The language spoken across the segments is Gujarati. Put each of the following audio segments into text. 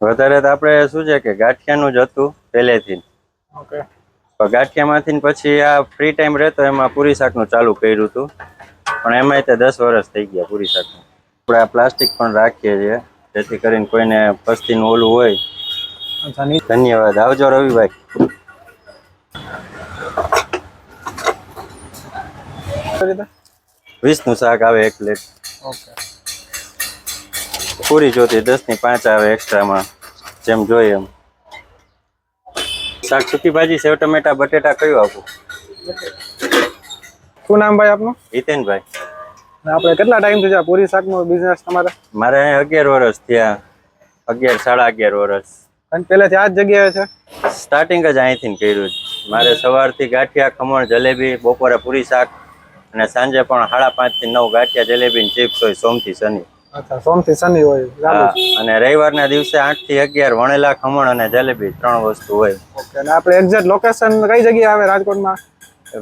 વધારે તો આપણે શું છે કે ગાંઠિયાનું જ હતું પહેલેથી. ઓકે. ગાંઠિયામાંથી પછી આ ફ્રી ટાઈમ રહેતો એમાં પૂરી શાકનું ચાલુ કર્યું હતું. પણ એમાંય તે દસ વર્ષ થઈ ગયા પૂરી શાકનું. આપણે આ પ્લાસ્ટિક પણ રાખીએ છીએ. જેથી કરીને કોઈને પસ્તીનું ઓલું હોય. ધન્યવાદ. આવજો રવિભાઈ. વીસનું શાક આવે એક પ્લેટ ઓકે. પૂરી જોતી દસની પાંચ આવે એક્સ્ટ્રામાં જેમ જોઈએ એમ. શાક સૂકી ભાજી સેવ ટમેટા બટેટા કયું આપું? શું નામ ભાઈ આપનું? હિતેનભાઈ. ને આપણે કેટલા ટાઈમથી પૂરી શાક શાકનો બિઝનેસ તમારે? મારે અહીંયા અગિયાર વર્ષ થયા. અગિયાર સાડા અગિયાર વર્ષ અને પહેલેથી આ જ જગ્યાએ છે? સ્ટાર્ટિંગ જ અહીંથી કર્યું મારે સવારથી ગાંઠિયા ખમણ જલેબી બપોરે પૂરી શાક અને સાંજે પણ સાડા પાંચથી નવ ગાંઠિયા જલેબી ને ચિપ્સ હોય સોમથી શનિ. અચ્છા સોમથી શનિ હોય અને રવિવારના દિવસે આઠથી અગિયાર વણેલા ખમણ અને જલેબી ત્રણ વસ્તુ હોય. ઓકે અને આપણે એક્ઝેક્ટ લોકેશન કઈ જગ્યાએ આવે રાજકોટમાં?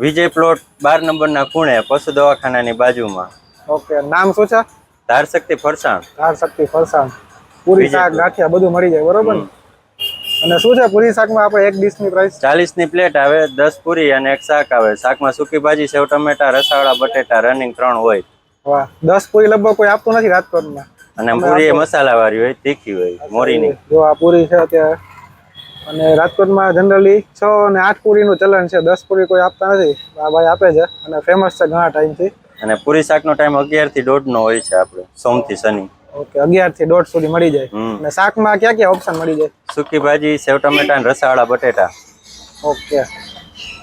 વિજય પ્લોટ બાર નંબરના ખૂણે પશુ દવાખાનાની બાજુમાં. ઓકે નામ શું છે? ધારશક્તિ ફરસાણ. ધાર શક્તિ ફરસાણ. પૂરી શાક. ગાંઠિયા બધું મળી જાય બરોબર ને? અને શું છે પૂરી શાકમાં આપણે એક ડિશની પ્રાઇસ ચાલીસની પ્લેટ આવે દસ પૂરી અને એક શાક આવે. શાકમાં સૂકી ભાજી સેવ ટમેટા રસાવાળા બટેટા રનિંગ ત્રણ હોય. વાહ. દસ પૂરી લગભગ કોઈ આપતું નથી રાજકોટમાં. અને પૂરી મસાલા વાળી હોય તીખી હોય મોરીની. જો આ પૂરી છે અત્યારે. અને રાજકોટમાં જનરલી છ અને આઠ પૂરીનું ચલણ છે. દસ પૂરી કોઈ આપતા નથી. આ ભાઈ આપે છે અને ફેમસ છે ઘણા ટાઈમથી અને પૂરી શાકનો ટાઈમ અગિયારથી દોઢ નો હોય છે આપણે સોમથી શનિ. ઓકે અગિયારથી દોઢ સુધી મળી જાય. અને શાકમાં ક્યાં ક્યાં ઓપ્શન મળી જાય? સૂકી ભાજી સેવ ટમેટા અને રસાવાળા બટેટા. ઓકે.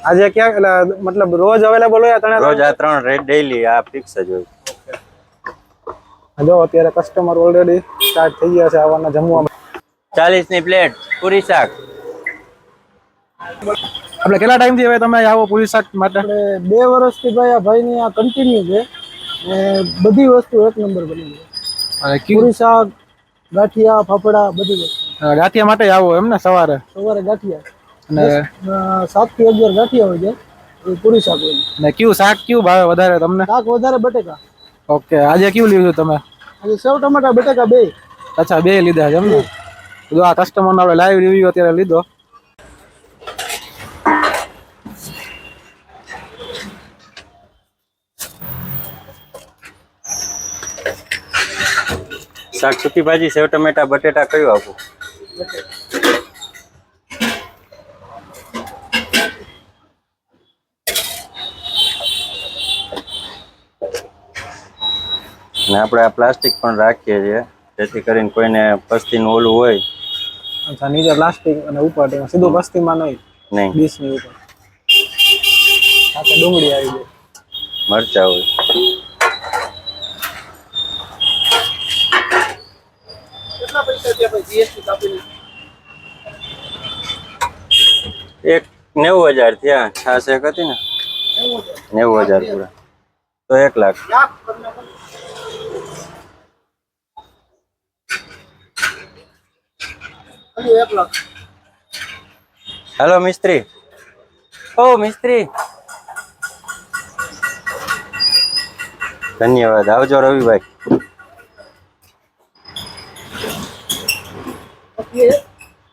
આજે ક્યાં એટલે મતલબ રોજ અવેલેબલ હોય ત્રણ રોજ આ ત્રણ રેટ ડેઈલી આ ફિક્સ જ હોય. જો અત્યારે કસ્ટમર ઓલરેડી સ્ટાર્ટ થઈ ગયા છે આવવાના જમવા ચાલીસની પ્લેટ પૂરી શાક. આપણે કેટલા ટાઈમથી હવે તમે આવો પૂરી શાક માટે? બે વર્ષથી ભાઈ આ ભાઈની આ કન્ટિન્યુ છે. ને બધી વસ્તુ એક નંબર બની છે અને પૂરી શાક ગાંઠિયા ફાફડા બધી વસ્તુ. ગાંઠિયા માટે આવો એમ ને સવારે? સવારે ગાંઠિયા. અને સાતથી અગિયાર ગાંઠિયા હોય છે. પૂરી શાક હોય. ને કયું શાક કયું ભાવે વધારે તમને? શાક વધારે બટેકા. ઓકે આજે કેવું લીધું તમે? આજે સેવ ટમાટા બટેકા બે. અચ્છા બે લીધા છે એમને જો આ કસ્ટમરનો આપણે લાઈવ રિવ્યુ અત્યારે લીધો. શાક સુકી ભાજી સેવ ટમેટા બટેટા કયું આપું? અને આપણે આ પ્લાસ્ટિક પણ રાખીએ છીએ. જેથી કરીને કોઈને પસ્તીનું ઓલું હોય. અચ્છા નીચે પ્લાસ્ટિક અને ઉપર તેમાં સીધું બસ્તીમાં નહીં. નહીં. ડીશની ઉપર. સાથે ડુંગળી આવી જાય મરચા હોય. કેટલા પૈસા થયા ભાઈ જીએસટી કાપીને? એક નેવું હજાર થયા. છાસ એક હતી ને? નેવું હજાર પૂરા. તો એક લાખ. હેલો મિસ્ત્રી. ઓ મિસ્ત્રી. ધન્યવાદ. આવજો રવિભાઈ.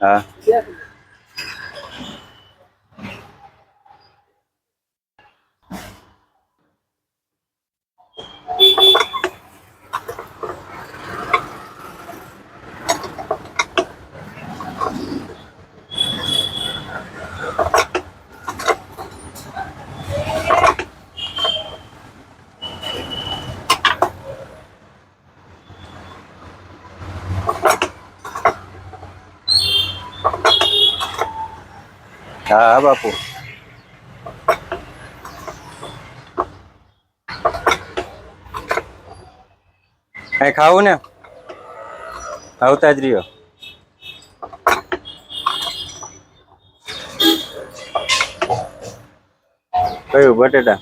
હા બે હા બાપુ. કઈ ખાવું ને? આવતા જ રહ્યો. કયું બટેટા?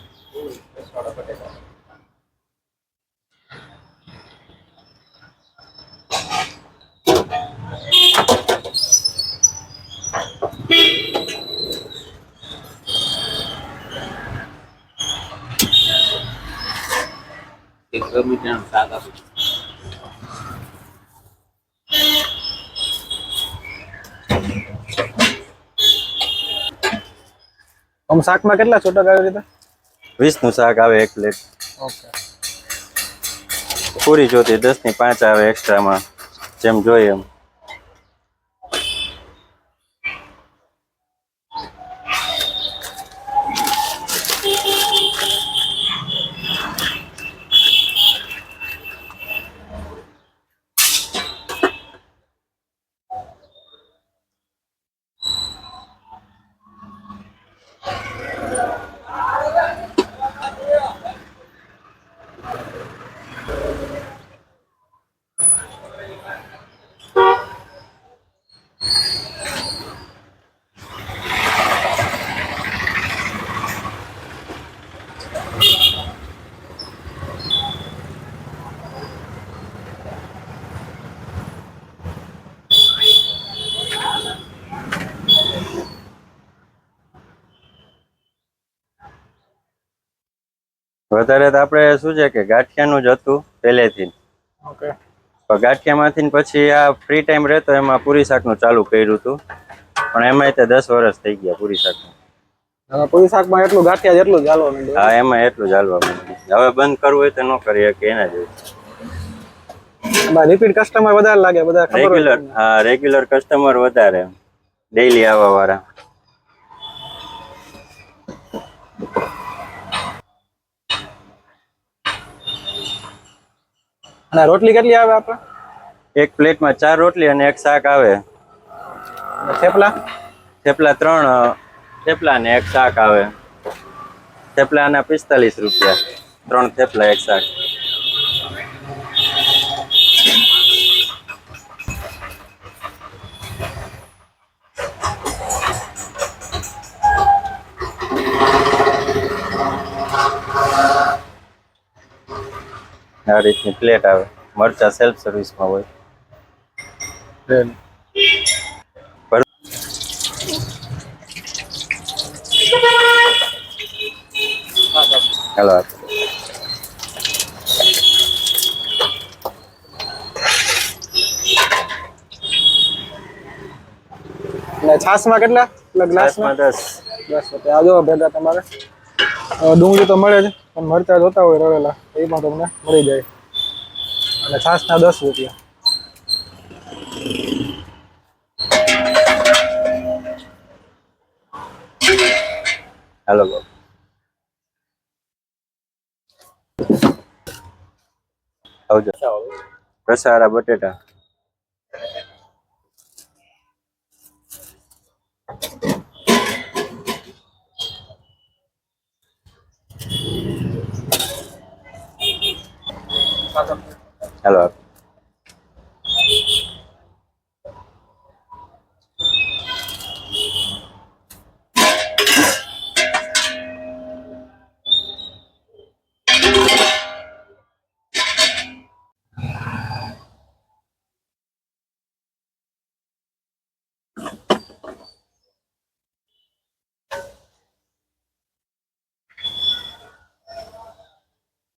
એક ટમેટાનું શાક આપું આમ શાકમાં કેટલા છૂટક આવી રીતે? વીસનું શાક આવે એક પ્લેટ પૂરી જોતી દસની પાંચ આવે એક્સ્ટ્રામાં જેમ જોઈએ એમ. વધારે તો આપણે શું છે કે ગાંઠિયાનું જ હતું પહેલેથી. ઓકે. ગાંઠિયામાંથી પછી આ ફ્રી ટાઈમ રહેતો એમાં પૂરી શાકનું ચાલુ કર્યું હતું. પણ એમાંય તે દસ વર્ષ થઈ ગયા પૂરી હવે પૂરી શાકમાં એટલું ગાંઠિયા જેટલું ચાલવા માંડ્યું. હા એમાં એટલું માંડ્યું. હવે બંધ કરવું હોય તો ન કરીએ કે એના જેવું. રિપીટ કસ્ટમર વધારે લાગે બધા રેગ્યુલર હા રેગ્યુલર કસ્ટમર વધારે ડેઈલી આવવા વાળા અને રોટલી કેટલી આવે આપણે એક પ્લેટમાં ચાર રોટલી અને એક શાક આવે. થેપલા? થેપલા ત્રણ થેપલા ને એક શાક આવે. થેપલાના પિસ્તાલીસ રૂપિયા. ત્રણ થેપલા એક શાક. આ રીતની પ્લેટ આવે. મરચા સેલ્ફ સર્વિસમાં હોય. પર- હાલો આપો. અને છાશમાં કેટલા? એટલે ગ્લાસમાં? છાશમાં દસ. દસ રૂપિયા આ જો ભેગા તમારે. અ, ડુંગળી તો મળે જ પણ મરચા જોતા હોય રવેલા એ પણ તમને મળી જાય. અને છાસના દસ રૂપિયા. હાલો. આવજો. રસાવાળા બટેટા. હાલો આપો.